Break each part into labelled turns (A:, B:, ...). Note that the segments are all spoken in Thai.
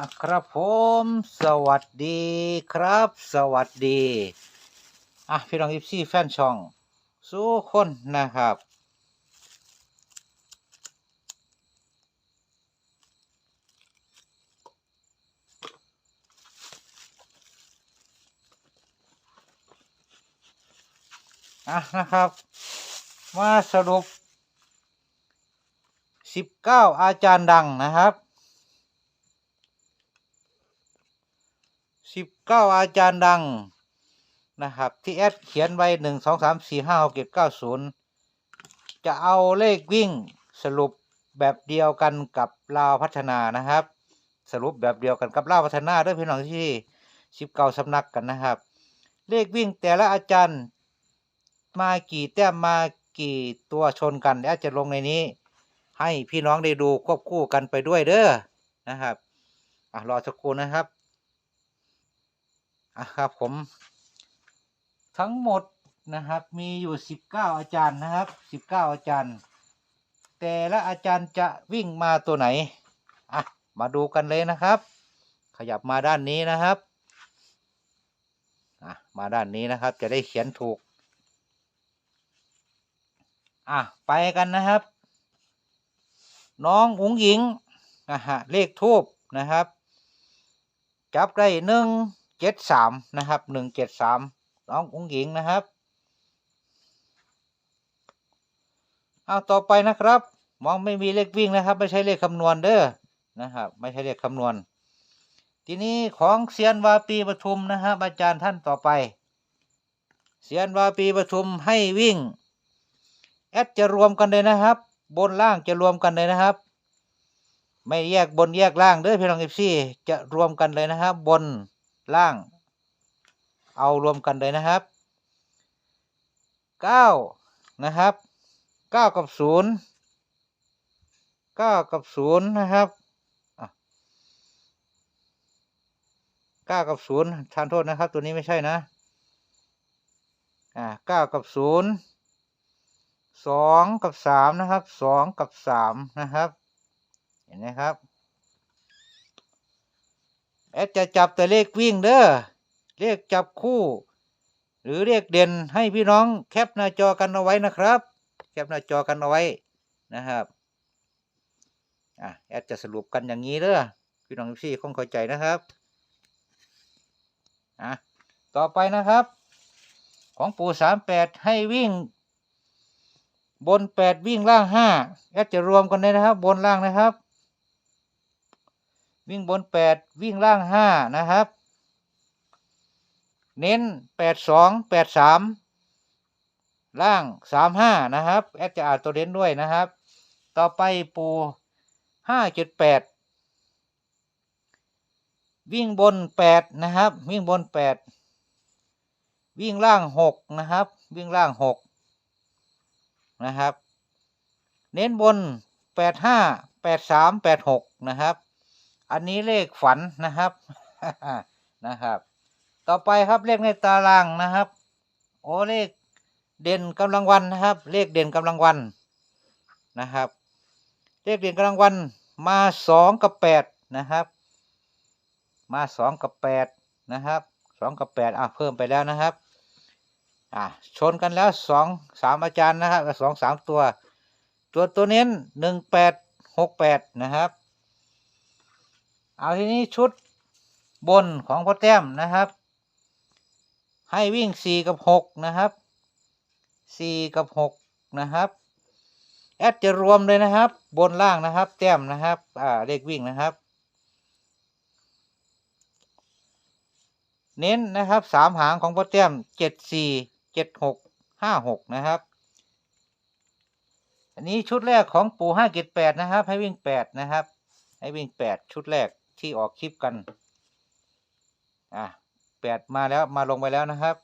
A: อะครับผมสวัสดีครับ สวัสดีอะพี่น้องอีซี่แฟนช่อง สู้คนนะครับ อะนะครับ มาสรุป 19 อาจารย์ดังนะครับ 19อาจารย์ดังนะครับ ที่แอดเขียนไว้1 2 3 4 5 6 7 9 0จะเอาเลขวิ่งสรุปแบบเดียวกันกับลาวพัฒนานะครับ สรุปแบบเดียวกันกับลาวพัฒนาด้วยพี่น้องที่19สำนักกันนะครับ เลขวิ่งแต่ละอาจารย์ มากี่แต้มมากี่ตัวชนกันแล้วจะลงในนี้ ให้พี่น้องได้ดูควบคู่กันไปด้วยเด้อนะครับอะรอสักครู่นะครับ อะครับผม ทั้งหมดนะครับ มีอยู่19อาจารย์นะครับ19อาจารย์ แต่ละอาจารย์จะวิ่งมาตัวไหนอะมาดูกันเลยนะครับ ขยับมาด้านนี้นะครับอะมาด้านนี้นะครับจะได้เขียนถูกอะไปกันนะครับ น้องอุ๋งหญิงนะฮะเลขทูบนะครับ จับได้หนึ่ง เจ็ดสามนะครับหนึ่งเจ็ดสามน้องอุ๋งหญิงนะครับเอาต่อไปนะครับ มองไม่มีเลขวิ่งนะครับ ไม่ใช่เลขคำนวณเด้อนะครับ ไม่ใช่เลขคำนวณ ทีนี้ของเซียนวาปีปทุมนะครับ อาจารย์ท่านต่อไปเซียนวาปีปทุมให้วิ่งแอดจะรวมกันเลยนะครับ บนล่างจะรวมกันเลยนะครับ ไม่แยกบนแยกล่างเด้อพี่น้องเอฟซีจะรวมกันเลยนะครับ บน ล่าง เอารวมกันเลยนะครับเก้านะครับเก้ากับศูนย์เก้ากับศูนย์นะครับอะเก้ากับศูนย์ทานโทษนะครับ ตัวนี้ไม่ใช่นะ อ่าเก้ากับศูนย์สองกับสามนะครับสองกับสามนะครับ เห็นไหมครับ แอดจะจับแต่เลขวิ่งเด้อเลขจับคู่ หรือเลขเด่นให้พี่น้องแคปหน้าจอกันเอาไว้นะครับ แคปหน้าจอกันเอาไว้นะครับอะแอดจะสรุปกันอย่างนี้เด้อพี่น้องพี่คงเข้าใจนะครับอะต่อไปนะครับ ของปู่สามแปดให้วิ่ง บนแปดวิ่งล่างห้าแอดจะรวมกันเลยนะครับ บนล่างนะครับ วิ่งบนแปดวิ่งล่างห้านะครับ เน้นแปดสองแปดสามล่างสามห้านะครับ แอดจะอ่านตัวเน้นด้วยนะครับ ต่อไปปูห้าจ็ดแปดวิ่งบนแปดนะครับ วิ่งบนแปดวิ่งล่างหกนะครับ วิ่งล่างหกนะครับ เน้นบนแปดห้าแปดสามแปดหกนะครับ อันนี้เลขฝันนะครับ นะครับ ต่อไปครับเลขในตารางนะครับ โอ้เลขเด่นกำลังวันนะครับ เลขเด่นกำลังวันนะครับ เลขเด่นกำลังวันมาสองกับแปดนะครับ มาสองกับแปดนะครับสองกับแปดอะเพิ่มไปแล้วนะครับอะชนกันแล้วสองสามอาจารย์นะครับสองสามตัว ตัวตัวเน้นหนึ่งแปดหกแปดนะครับ เอาทีนี้ชุดบนของพ่อแต้มนะครับ ให้วิ่งสี่กับหกนะครับสี่กับหกนะครับ แอดจะรวมเลยนะครับ บนล่างนะครับ แต้มนะครับ อ่าเลขวิ่งนะครับ เน้นนะครับสามหางของพ่อแต้มเจ็ดสี่เจ็ดหกห้าหกนะครับ อันนี้ชุดแรกของปู่ห้าเจ็ดแปดนะครับ ให้วิ่งแปดนะครับ ให้วิ่งแปดชุดแรก ที่ออกคลิปกัน อะแปดมาแล้วมาลงไปแล้วนะครับ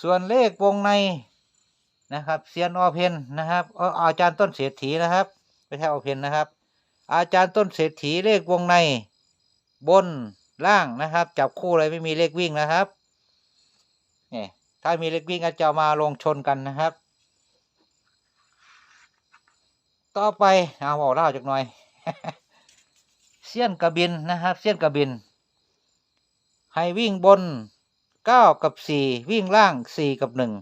A: ส่วนเลขวงในนะครับเซียนออเพนนะครับอออาจารย์ต้นเศรษฐีนะครับไม่ใช่ออเพนนะครับ อาจารย์ต้นเศรษฐีเลขวงในบนล่างนะครับ จับคู่เลยไม่มีเลขวิ่งนะครับเนี่ยถ้ามีเลขวิ่งก็จะมาลงชนกันนะครับ ต่อไปเอาบอกเล่าจากหน่อย เสี้ยนกระบินนะครับเสี้ยนกระบิน ให้วิ่งบนเก้ากับสี่วิ่งล่างสี่กับหนึ่ง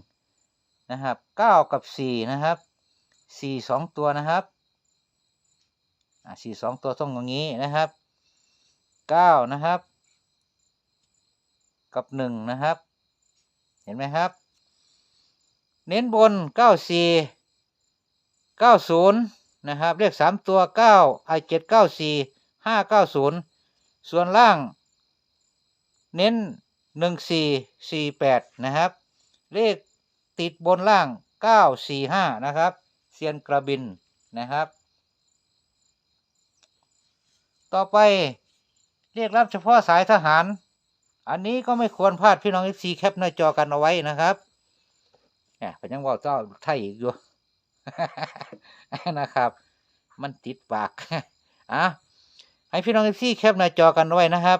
A: นะครับเก้ากับสี่นะครับสี่สองตัวนะครับอ่าสี่สองตัวต้องอย่างนี้นะครับเก้านะครับ กับหนึ่งนะครับ เห็นไหมครับ เน้นบนเก้าสี่เก้าศูนย์นะครับเลขสามตัวเก้าไอเจ็ดเก้าสี่ ห้าเก้าศูนย์ส่วนล่าง เน้นหนึ่งสี่สี่แปดนะครับ เลขติดบนล่างเก้าสี่ห้านะครับเซียนกระบินนะครับ ต่อไปเรียกรับเฉพาะสายทหาร อันนี้ก็ไม่ควรพลาดพี่น้องเอฟซีแคปหน้าจอกันเอาไว้นะครับเนี่ยเป็นยังว่าเจ้าไทยอีกอยู่นะครับ มันติดปากอะ ให้พี่น้องเอฟซีแคปหน้าจอกันไว้นะครับ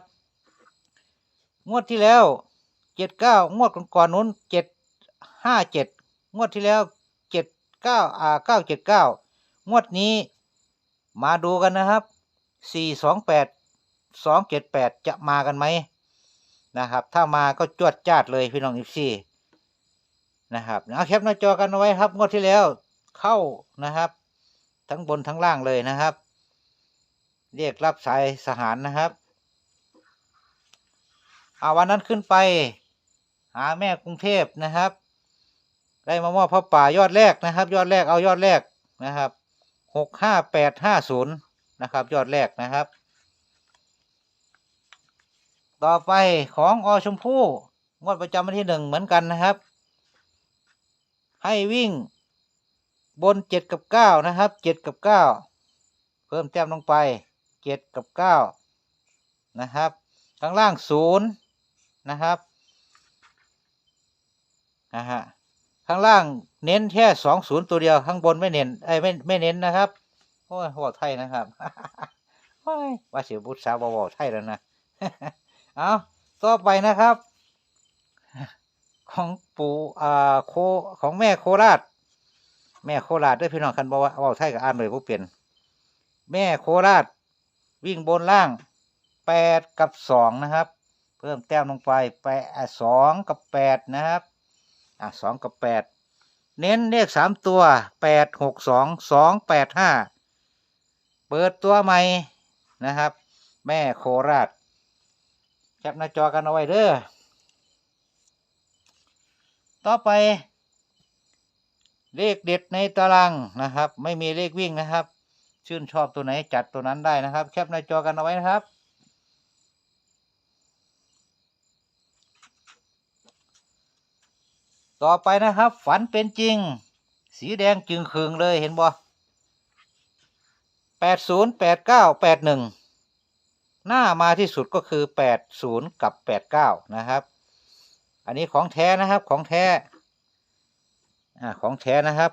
A: งวดที่แล้วเจ็ดเก้างวดก่อนๆนู้นเจ็ดห้าเจ็ดงวดที่แล้วเจ็ดเก้าอ่าเก้าเจ็ดเก้างวดนี้มาดูกันนะครับสี่สองแปดสองเจ็ดแปดจะมากันไหมนะครับ ถ้ามาก็จวดจ้าดเลยพี่น้องอีซีนะครับเอาแคปหน้าจอกันเอาไว้ครับ งวดที่แล้วเข้านะครับ ทั้งบนทั้งล่างเลยนะครับ เรียกรับสายสหารนะครับอาวันนั้นขึ้นไป หาแม่กรุงเทพนะครับ ได้มามอบพระป่ายอดแรกนะครับ ยอดแรกเอายอดแรกนะครับหกห้าแปดห้าศูนย์นะครับ ยอดแรกนะครับ ต่อไปของอชมพู่งวดประจำวันที่หนึ่งเหมือนกันนะครับ ให้วิ่งบนเจ็ดกับเก้านะครับเจ็ดกับเก้าเพิ่มแต้มลงไป เจ็ดกับเก้านะครับ ข้างล่างศูนย์นะครับนะฮะข้างล่างเน้นแค่สองศูนย์ตัวเดียวข้างบนไม่เน้นไอ้ไม่ไม่เน้นนะครับโอ้ยหัวไทยนะครับโอ้ยว่าเสียบุตรสาวบวไทยแล้วนะเอาต่อไปนะครับ ของปู่อ่าโคของแม่โคราช แม่โคราชด้วยพี่น้องคันบอกว่าเว่าไทยกับอ่านเลยผู้เปลี่ยนแม่โคราช วิ่งบนล่างแปดกับสองนะครับ เพิ่มแต้มลงไปแปดสองกับแปดนะครับอะสองกับแปดเน้นเลขสามตัวแปดหกสองสองแปดห้าเปิดตัวใหม่นะครับ แม่โคราชแคปหน้าจอกันเอาไว้เด้อต่อไปเลขเด็ดในตารางนะครับ ไม่มีเลขวิ่งนะครับ ชื่นชอบตัวไหนจัดตัวนั้นได้นะครับ แคปหน้าจอกันเอาไว้นะครับ ต่อไปนะครับ ฝันเป็นจริง สีแดงจึงคืงเลยเห็นบ่แปดศูนย์แปดเก้าแปดหนึ่งหน้ามาที่สุดก็คือแปดศูนย์กับแปดเก้านะครับ อันนี้ของแท้นะครับของแท้ อ่าของแท้นะครับ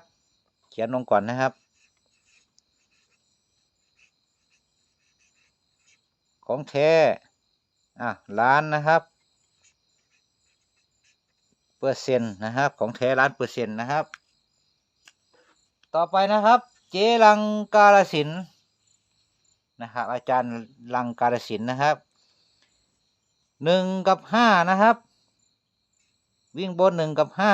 A: เขียนลงก่อนนะครับ ของแท้อะล้านนะครับเปอร์เซ็นต์นะครับ ของแท้ล้านเปอร์เซ็นต์นะครับ ต่อไปนะครับ เจลังกาลสินนะครับ อาจารย์ลังกาลสินนะครับหนึ่งกับห้านะครับ วิ่งบนหนึ่งกับห้า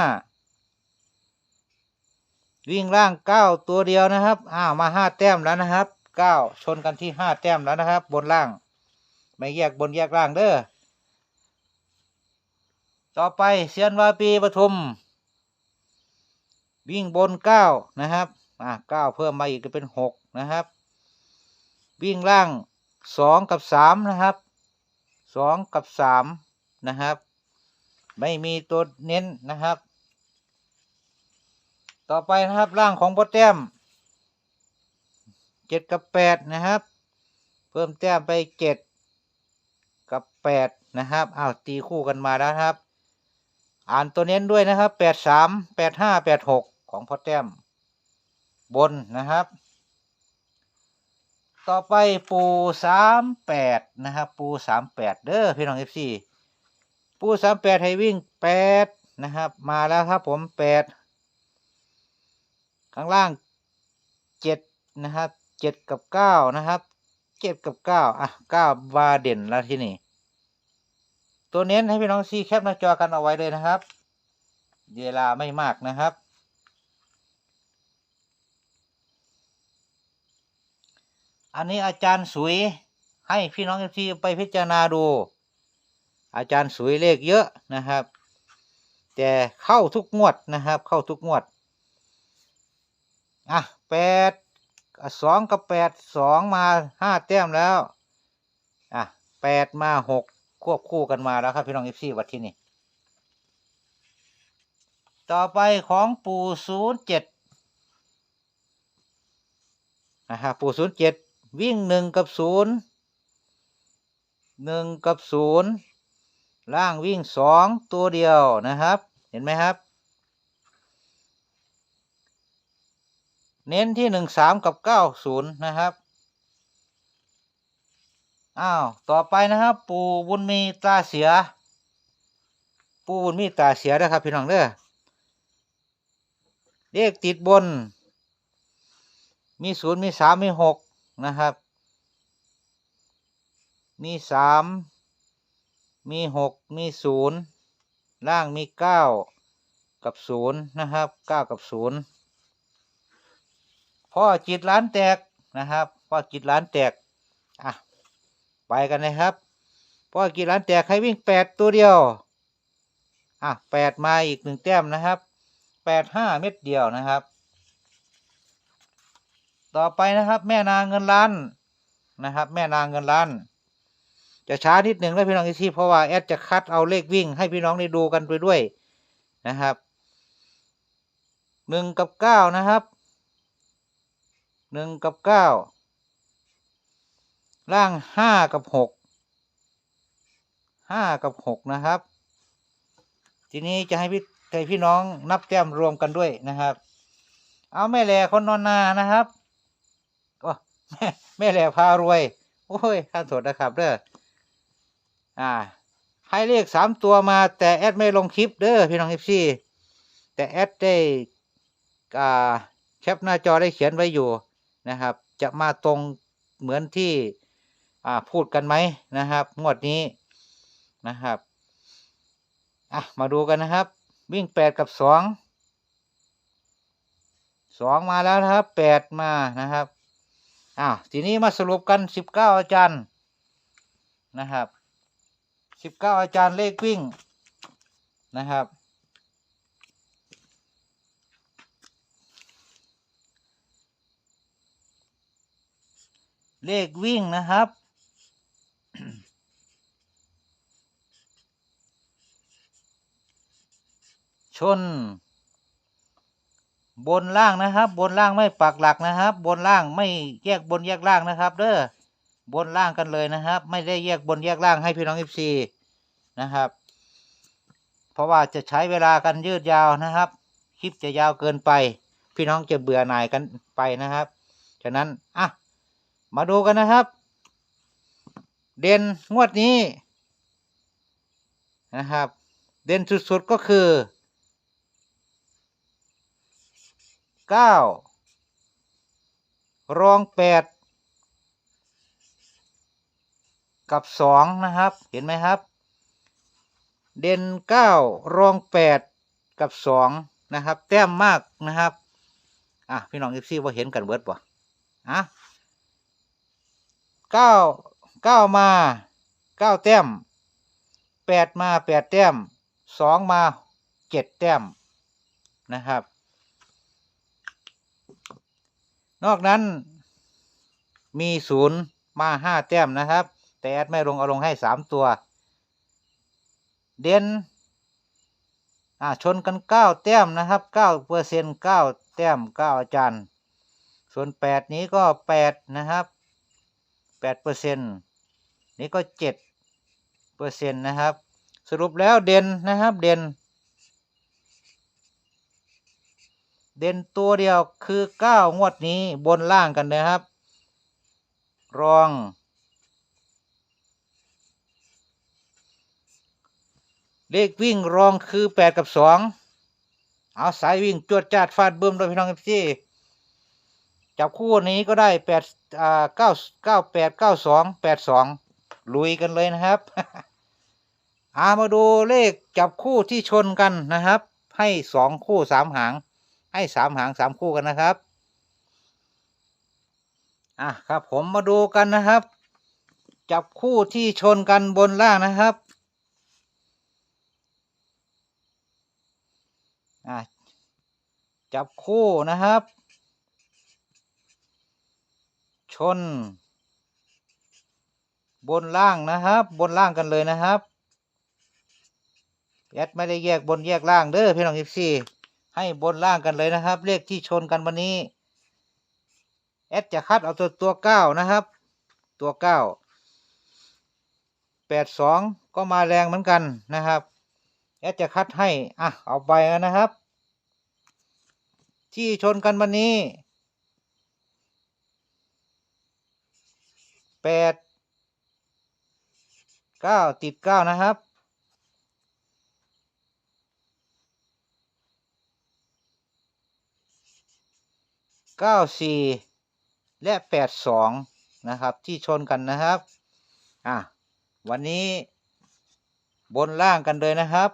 A: วิ่งล่างเก้าตัวเดียวนะครับ อ้าวมาห้าแต้มแล้วนะครับเก้าชนกันที่ห้าแต้มแล้วนะครับ บนล่าง ไม่แยกบนแยกล่างเด้อต่อไปเซียนวาปีปทุม วิ่งบนเก้านะครับอ่าเก้าเพิ่มมาอีกก็เป็นหกนะครับ วิ่งล่างสองกับสามนะครับสองกับสามนะครับ ไม่มีตัวเน้นนะครับ ต่อไปนะครับร่างของโปรแต้มเจ็ดกับแปดนะครับ เพิ่มแต้มไปเจ็ด แปดนะครับอ้าวตีคู่กันมาแล้วครับ อ่านตัวเน้นด้วยนะครับแปดสามแปดห้าแปดหกของพ่อแต้ม บนนะครับ ต่อไปปูสามแปดนะครับ ปูสามแปดเด้อพี่น้องเอฟซีปูสามแปดให้วิ่งแปดนะครับ มาแล้วครับผมแปดข้างล่างเจ็ดนะครับเจ็ดกับเก้านะครับเจ็ดกับเก้าอะเก้าบาเด่นแล้วที่นี่ ตัวเน้นให้พี่น้องซีแคปหน้าจอกันเอาไว้เลยนะครับ เวลาไม่มากนะครับ อันนี้อาจารย์สุยให้พี่น้องซีไปพิจารณาดู อาจารย์สุยเลขเยอะนะครับ แต่เข้าทุกงวดนะครับ เข้าทุกงวด อะแปดสองกับแปดสองมาห้าแต้มแล้ว อะแปดมาหก ควบคู่กันมาแล้วครับพี่น้องเอฟซีวัดที่นี่ ต่อไปของปู่ศูนย์เจ็ดนะครับปู่ศูนย์เจ็ดวิ่งหนึ่งกับศูนย์หนึ่งกับศูนย์ล่างวิ่งสองตัวเดียวนะครับ เห็นไหมครับ เน้นที่หนึ่งสามกับเก้าศูนย์นะครับ อ้าว ต่อไปนะครับ ปู่บุญมีตาเสีย ปู่บุญมีตาเสียนะครับพี่น้องเด้อเลขติดบน มีศูนย์มีสามมีหกนะครับ มีสามมีหกมีศูนย์ล่างมีเก้ากับศูนย์นะครับเก้ากับศูนย์พ่อจิตล้านแตกนะครับพ่อจิตล้านแตกอะ ไปกันนะครับพ่อจิตล้านแตกใครวิ่งแปดตัวเดียว อะแปดมาอีกหนึ่งแต้มนะครับแปดห้าเม็ดเดียวนะครับ ต่อไปนะครับ แม่นางเงินล้านนะครับ แม่นางเงินล้าน จะช้านิดหนึ่งแล้วพี่น้องที่เพราะว่าแอดจะคัดเอาเลขวิ่งให้พี่น้องได้ดูกันไปด้วยนะครับหนึ่งกับเก้านะครับหนึ่งกับเก้า ล่างห้ากับหกห้ากับหกนะครับ ทีนี้จะให้พี่ให้พี่น้องนับแต้มรวมกันด้วยนะครับ เอาแม่แหล่คนนอนนานะครับก็แม่แม่แหล่พารวย โอ้ยข้าโทษนะครับเด้ออ่าให้เลขสามตัวมาแต่แอดไม่ลงคลิปเด้อพี่น้องเอฟซีแต่แอดได้อ่าแคปหน้าจอได้เขียนไว้อยู่นะครับ จะมาตรงเหมือนที่ พูดกันไหมนะครับ งวดนี้นะครับอะมาดูกันนะครับ วิ่งแปดกับสองสองมาแล้วนะครับแปดมานะครับอ้าวทีนี้มาสรุปกันสิบเก้าอาจารย์นะครับสิบเก้าอาจารย์เลขวิ่งนะครับเลขวิ่งนะครับ ชน บนล่างนะครับ บนล่างไม่ปักหลักนะครับ บนล่างไม่แยกบนแยกล่างนะครับ เด้อบนล่างกันเลยนะครับ ไม่ได้แยกบนแยกล่างให้พี่น้องเอฟซีนะครับ เพราะว่าจะใช้เวลากันยืดยาวนะครับ คลิปจะยาวเกินไป พี่น้องจะเบื่อหน่ายกันไปนะครับ ฉะนั้นอะมาดูกันนะครับ เด่นงวดนี้ นะครับ เด่นสุด ๆ ก็คือเก้ารองแปดกับสองนะครับ เห็นไหมครับ เด่นเก้ารองแปดกับสองนะครับ แต้มมากนะครับ อะ พี่น้องเอฟซีว่าเห็นกันเบิดป่ะอะเก้า เก้ามาเก้าแต้มแปดมาแปดแต้มสองมาเจ็ดแต้มนะครับ นอกนั้นมีศูนย์มาห้าแต้มนะครับ แต่แอดไม่ลงเอาลงให้สามตัว เด่นอ่าชนกันเก้าแต้มนะครับเก้าเปอร์เซ็นต์เก้าแต้มเก้าอาจารย์ ส่วนแปดนี้ก็แปดนะครับแปดเปอร์เซ็นต์ นี่ก็เจ็ดเปอร์เซ็นต์นะครับ สรุปแล้วเด่นนะครับเด่น เด่นตัวเดียวคือเก้างวดนี้บนล่างกันนะครับ รองเลขวิ่งรองคือแปดกับสองเอาสายวิ่งจวดจาดฟาดเบิ่มโดยพี่น้องเอฟซีจับคู่นี้ก็ได้แปดอ่าเก้าเก้าแปดเก้าสองแปดสอง ลุยกันเลยนะครับอามาดูเลขจับคู่ที่ชนกันนะครับ ให้สองคู่สามหาง ให้สามหางสามคู่กันนะครับอะครับผมมาดูกันนะครับ จับคู่ที่ชนกันบนล่างนะครับอะจับคู่นะครับ ชน บนล่างนะครับ บนล่างกันเลยนะครับแอดไม่ได้แยกบนแยกล่างเด้อพี่น้องอีซีให้บนล่างกันเลยนะครับ เลขที่ชนกันวันนี้แอดจะคัดเอาตัวตัวเก้านะครับ ตัวเก้าแปดสองก็มาแรงเหมือนกันนะครับแอดจะคัดให้อะเอาไปนะครับ ที่ชนกันวันนี้แปด เก้าติดเก้านะครับ เก้าสี่และแปดสองนะครับ ที่ชนกันนะครับ อะ วันนี้บนล่างกันเลยนะครับ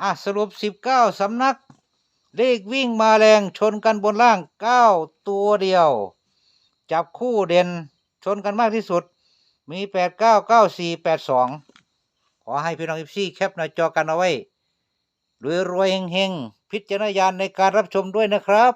A: อะ สรุปสิบเก้าสำนัก เลขวิ่งมาแรงชนกันบนล่างเก้าตัวเดียว จับคู่เด่น ชนกันมากที่สุด มีแปดเก้าเก้าสี่แปดสองขอให้พี่น้องอิฟซี่แคปหน้าจอกันเอาไว้รวยรวยเฮงเฮงพิจารณญาณในการรับชมด้วยนะครับ